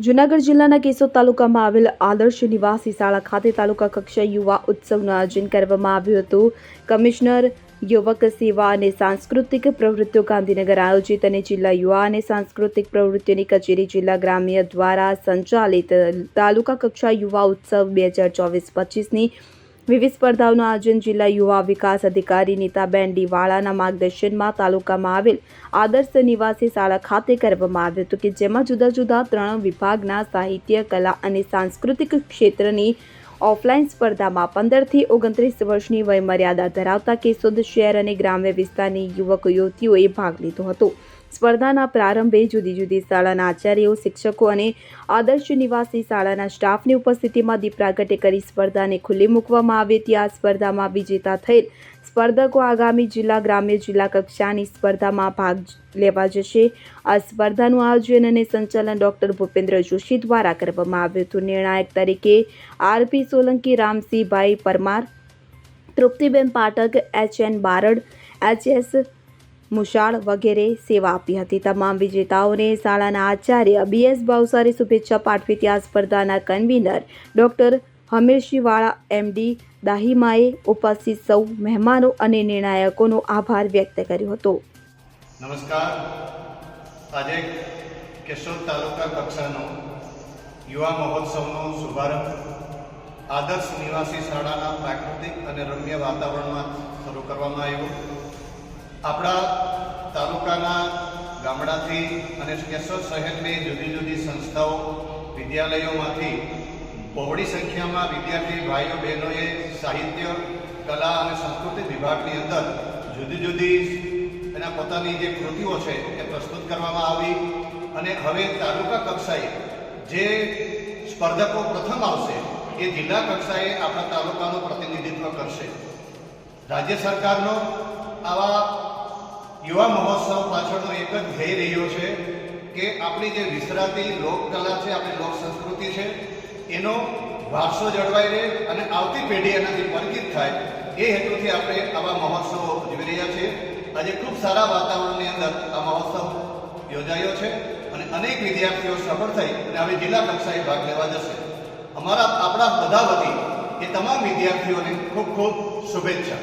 જૂનાગઢ જિલ્લાના કેશોદ તાલુકામાં આવેલ આદર્શ નિવાસી શાળા ખાતે તાલુકા કક્ષાએ યુવા ઉત્સવનું આયોજન કરવામાં આવ્યું હતું. કમિશનર, યુવક સેવા અને સાંસ્કૃતિક પ્રવૃત્તિઓ ગાંધીનગર આયોજિત અને જિલ્લા યુવા અને સાંસ્કૃતિક પ્રવૃત્તિઓની કચેરી જિલ્લા ગ્રામ્ય દ્વારા સંચાલિત તાલુકા કક્ષા યુવા ઉત્સવ બે હજાર ચોવીસ પચીસની વિવિધ સ્પર્ધાઓનું આયોજન જિલ્લા યુવા વિકાસ અધિકારી નીતાબેન ડીવાળાના માર્ગદર્શનમાં તાલુકામાં આવેલ આદર્શ નિવાસી શાળા ખાતે કરવામાં આવ્યું હતું કે જેમાં જુદા જુદા ત્રણ વિભાગના સાહિત્ય, કલા અને સાંસ્કૃતિક ક્ષેત્રની ઓફલાઈન સ્પર્ધામાં પંદરથી ઓગણત્રીસ વર્ષની વયમર્યાદા ધરાવતા કેશોદ શહેર અને ગ્રામ્ય વિસ્તારની યુવક યુવતીઓએ ભાગ લીધો હતો. સ્પર્ધાના પ્રારંભે જુદી જુદી શાળાના આચાર્યો, શિક્ષકો અને આદર્શ નિવાસી શાળાના સ્ટાફની ઉપસ્થિતિમાં દીપ પ્રાગટ્ય કરી સ્પર્ધાને ખુલ્લી મૂકવામાં આવી હતી. આ સ્પર્ધામાં વિજેતા થયેલ સ્પર્ધકો આગામી જિલ્લા ગ્રામ્ય જિલ્લા કક્ષાની સ્પર્ધામાં ભાગ લેવા જશે. આ સ્પર્ધાનું આયોજન અને સંચાલન ડોક્ટર ભૂપેન્દ્ર જોશી દ્વારા કરવામાં આવ્યું હતું. નિર્ણાયક તરીકે R P Solanki, Ramsinhbhai Parmar, Triptiben Pathak, H N Barad, H S Mushal વગેરે સેવા આપી હતી. તમામ વિજેતાઓને શાળાના આચાર્ય બીએસ ભાવસારી શુભેચ્છા પાઠવી ત્યાં સ્પર્ધાના convener doctor Hamirsinhvala M D દાહિમાએ ઉપસ્થિત સૌ મહેમાનો અને નિર્ણાયકોનો આભાર વ્યક્ત કર્યો હતો. નમસ્કાર. આજે કેશોદ તાલુકા કક્ષાનો યુવા મહોત્સવનો શુભારંભ આદર્શ નિવાસી શાળાના પ્રાકૃતિક અને રમ્ય વાતાવરણમાં શરૂ કરવામાં આવ્યો. આપણા તાલુકાના ગામડાથી અને કેશોદ શહેરની જુદી જુદી સંસ્થાઓ, વિદ્યાલયોમાંથી બહોળી સંખ્યામાં વિદ્યાર્થી ભાઈઓ, બહેનોએ સાહિત્ય, કલા અને સંસ્કૃતિ વિભાગની અંદર જુદી જુદી એના પોતાની જે કૃતિઓ છે એ પ્રસ્તુત કરવામાં આવી અને હવે તાલુકા કક્ષાએ જે સ્પર્ધકો પ્રથમ આવશે એ જિલ્લા કક્ષાએ આપણા તાલુકાનું પ્રતિનિધિત્વ કરશે. રાજ્ય સરકારનો આવા યુવા મહોત્સવ પાછળનો એક જ ધ્યેય રહ્યો છે કે આપણી જે વિસરાતી લોકકલા છે, આપણી લોક સંસ્કૃતિ છે, એનો વારસો જળવાઈ રહે અને આવતી પેઢી એનાથી પરિચિત થાય એ હેતુથી આપણે આવા મહોત્સવો ઉજવી રહ્યા છીએ. આજે ખૂબ સારા વાતાવરણની અંદર આ મહોત્સવ યોજાયો છે અને અનેક વિદ્યાર્થીઓ સફળ થઈ અને હવે જિલ્લા કક્ષાએ ભાગ લેવા જશે. અમારા આપણા બધા વતી એ તમામ વિદ્યાર્થીઓને ખૂબ ખૂબ શુભેચ્છા.